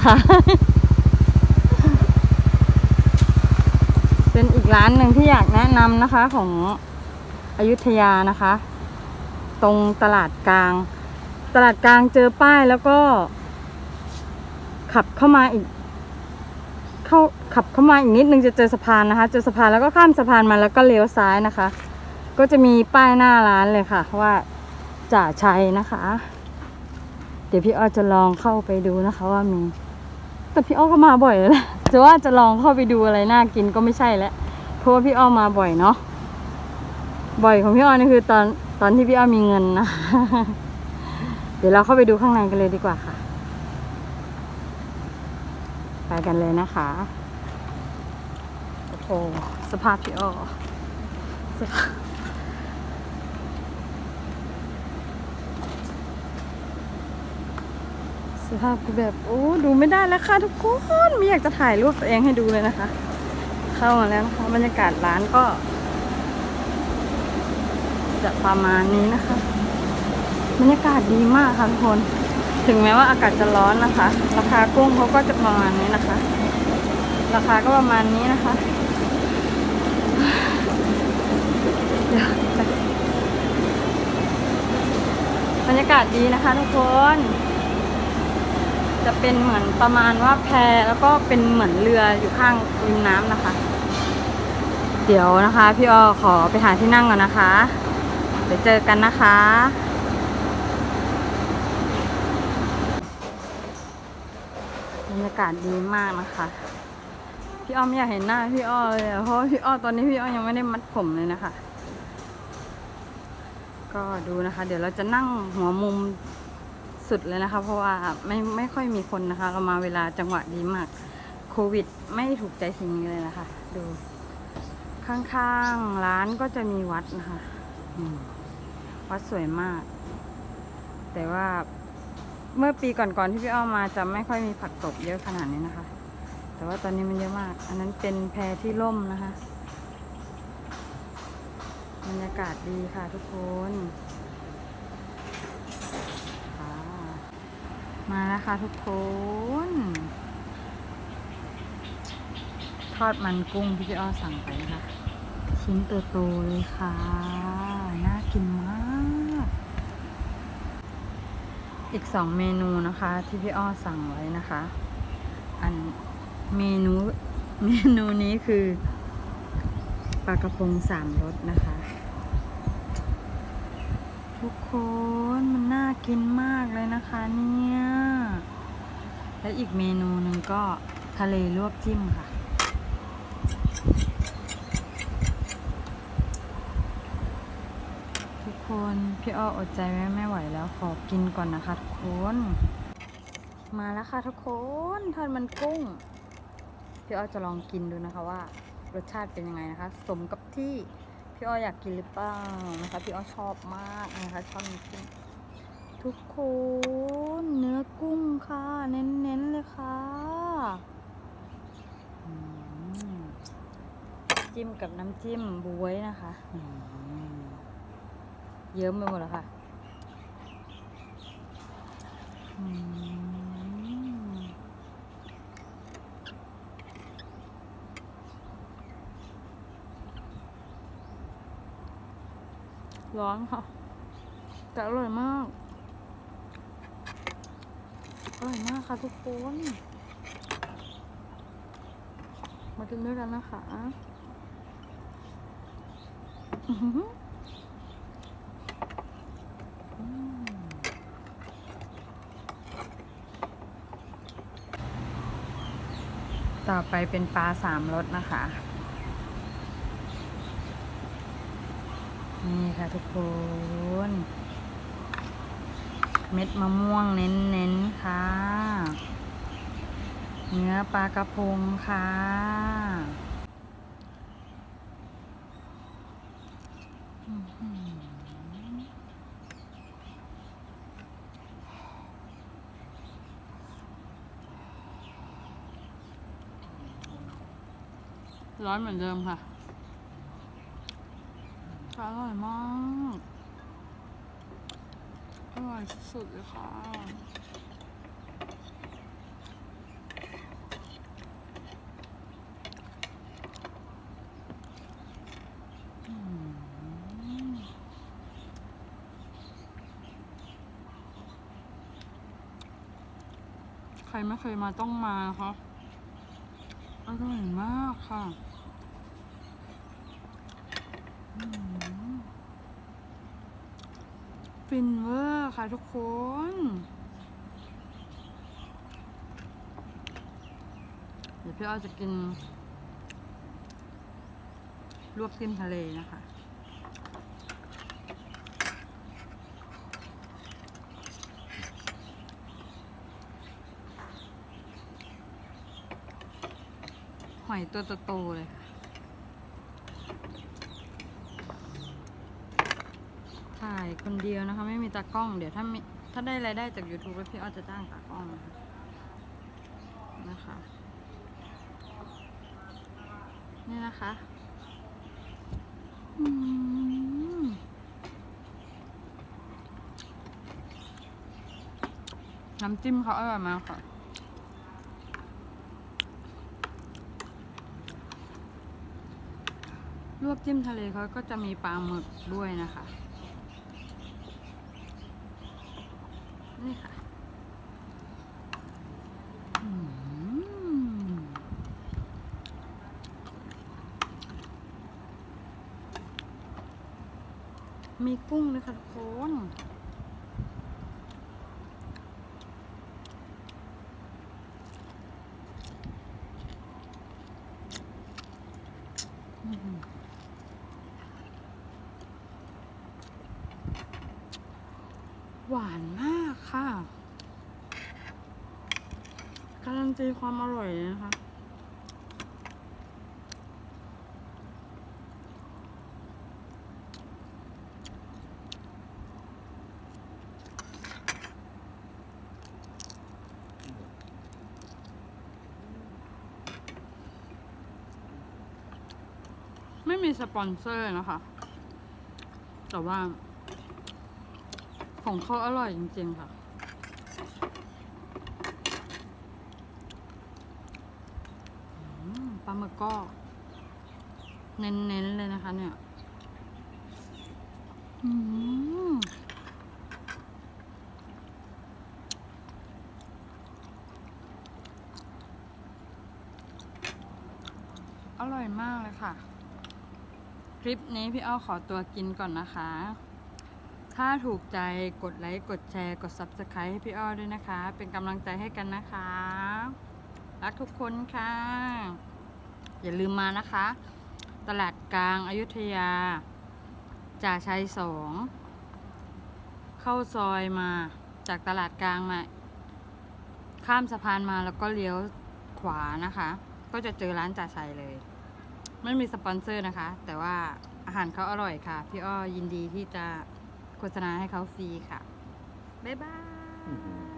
นะคะเป็นอีกร้านหนึ่งที่อยากแนะนำนะคะของอยุธยานะคะ ตรงตลาดกลาง ตลาดกลางเจอป้ายแล้วก็ ขับเข้ามาอีก เข้าขับเข้ามาอีกนิดนึงจะเจอสะพานนะคะ เจอสะพานแล้วก็ข้ามสะพานมาแล้วก็เลี้ยวซ้ายนะคะ ก็จะมีป้ายหน้าร้านเลยค่ะ ว่าจ่าชัยนะคะ เดี๋ยวพี่อ้อจะลองเข้าไปดูนะคะว่ามี แต่พี่อ้อก็มาบ่อยแล้วแหละจะว่าจะลองเข้าไปดูอะไรน่ากินก็ไม่ใช่แล้วเพราะว่าพี่อ้อมาบ่อยเนาะบ่อยของพี่อ้อนี่คือตอนตอนที่พี่อ้อมีเงินนะ เดี๋ยวเราเข้าไปดูข้างในกันเลยดีกว่าค่ะ ไปกันเลยนะคะโอ้โหสภาพพี่อ้อสภาพ สภาพคือแบบโอ้ดูไม่ได้แล้วค่ะทุกคนไม่อยากจะถ่ายรูปตัวเองให้ดูเลยนะคะ เข้ามาแล้วนะคะบรรยากาศร้านก็ จะประมาณนี้นะคะ บรรยากาศดีมากค่ะทุกคน ถึงแม้ว่าอากาศจะร้อนนะคะ ราคากุ้งเขาก็จะประมาณนี้นะคะ ราคาก็ประมาณนี้นะคะบรรยากาศดีนะคะทุกคน จะเป็นเหมือนประมาณว่าแพแล้วก็เป็นเหมือนเรืออยู่ข้างริมน้ำนะคะ เดี๋ยวนะคะ พี่อ้อขอไปหาที่นั่งก่อนนะคะเดี๋ยวเจอกันนะคะ บรรยากาศดีมากนะคะ พี่อ้อมอยากเห็นหน้าพี่อ้อเลยเพราะพี่อ้อตอนนี้พี่อ้อยังไม่ได้มัดผมเลยนะคะ ก็ดูนะคะ เดี๋ยวเราจะนั่งหัวมุม สุดเลยนะคะ เพราะว่าไม่ไม่ค่อยมีคนนะคะเรามาเวลาจังหวะดีมาก โควิดไม่ถูกใจสิ่งนี้เลยนะคะ ดู ข้างๆร้านก็จะมีวัดนะคะวัดสวยมาก แต่ว่าเมื่อปีก่อนๆที่พี่อ้อมมาจะไม่ค่อยมีผักตบเยอะขนาดนี้นะคะ แต่ว่าตอนนี้มันเยอะมาก อันนั้นเป็นแพที่ร่มนะคะ บรรยากาศดีค่ะทุกคนค่ะ มาแล้วค่ะทุกคน ทอดมันกุ้งที่พี่อ้อสั่งไปนะคะชิ้นโตๆเลยค่ะ น่ากินมาก อีกสองเมนูนะคะ ที่พี่อ้อสั่งไว้นะคะ อันเมนูเมนูนี้คือปลากระพงสามรสนะคะ ทุกคนมันน่ากินมากเลยนะคะเนี่ย และอีกเมนูหนึ่งก็ทะเลลวกจิ้มค่ะ ทุกคนพี่อ้ออดใจไว้ไม่ไหวแล้วขอกินก่อนนะคะทุกคน มาแล้วค่ะทุกคนทอดมันกุ้ง พี่อ้อจะลองกินดูนะคะว่ารสชาติเป็นยังไงนะคะ สมกับที่ พี่อ้อยอยากกินหรือเปล่านะคะพี่อ้อชอบมากนะคะชอบมันกุ้งทุกคนเนื้อกุ้งค่ะ เน้นๆเลยค่ะจิ้มกับน้ำจิ้มบวยนะคะเยิ้มไปหมดแล้วค่ะ ร้อนค่ะ แต่อร่อยมาก อร่อยมากค่ะทุกคน มากินด้วยกันนะคะอือต่อไปเป็นปลาสามรสนะคะ นี่ค่ะทุกคน เม็ดมะม่วงเน้นๆค่ะ เนื้อปลากระพงค่ะร้อนเหมือนเดิมค่ะ อร่อยมาก อร่อยสุดเลยค่ะใครไม่เคยมาต้องมานะคะอร่อยมากค่ะ อืม ฟินเวอร์ค่ะทุกคน เดี๋ยวพี่อ้อจะกิน ลวกจิ้มทะเลนะคะหอยตัวโตๆเลยค่ะ ถ่ายคนเดียวนะคะ ไม่มีตากล้อง เดี๋ยวถ้ามีถ้าได้รายได้จาก YouTube แล้วพี่อ้อจะจ้างตากล้องนะคะนะคะนี่นะคะน้ำจิ้มเขาอร่อยมากค่ะลวกจิ้มทะเลเขาก็จะมีปลาหมึกด้วยนะคะ นี่ค่ะมีกุ้งด้วยค่ะทุกคนหวานมากค่ะ การั นตีความอร่อยเลยนะคะไม่มีสปอนเซอร์นะคะ แต่ว่า ของเขาอร่อยจริง ๆ ค่ะ อืมปลาหมึ ก็ เน้นๆเลยนะคะเนี่ยอืมอร่อยมากเลยค่ะ คลิปนี้พี่อ้อขอตัวกินก่อนนะคะ ถ้าถูกใจกดไลค์ กดแชร์ กด Subscribe ให้พี่อ้อด้วยนะคะ เป็นกำลังใจให้กันนะคะ รักทุกคนค่ะ อย่าลืมมานะคะ ตลาดกลางอายุทยาจ่าชัยสองเข้าซอยมาจากตลาดกลางมา ข้ามสะพานมาแล้วก็เลี้ยวขวานะคะ ก็จะเจอร้านจ่าชัยเลย ไม่มีสปอนเซอร์นะคะ แต่ว่าอาหารเขาอร่อยค่ะ พี่อ้อยินดีที่จะโฆษณาให้เขาฟรีค่ะ บ๊ายบาย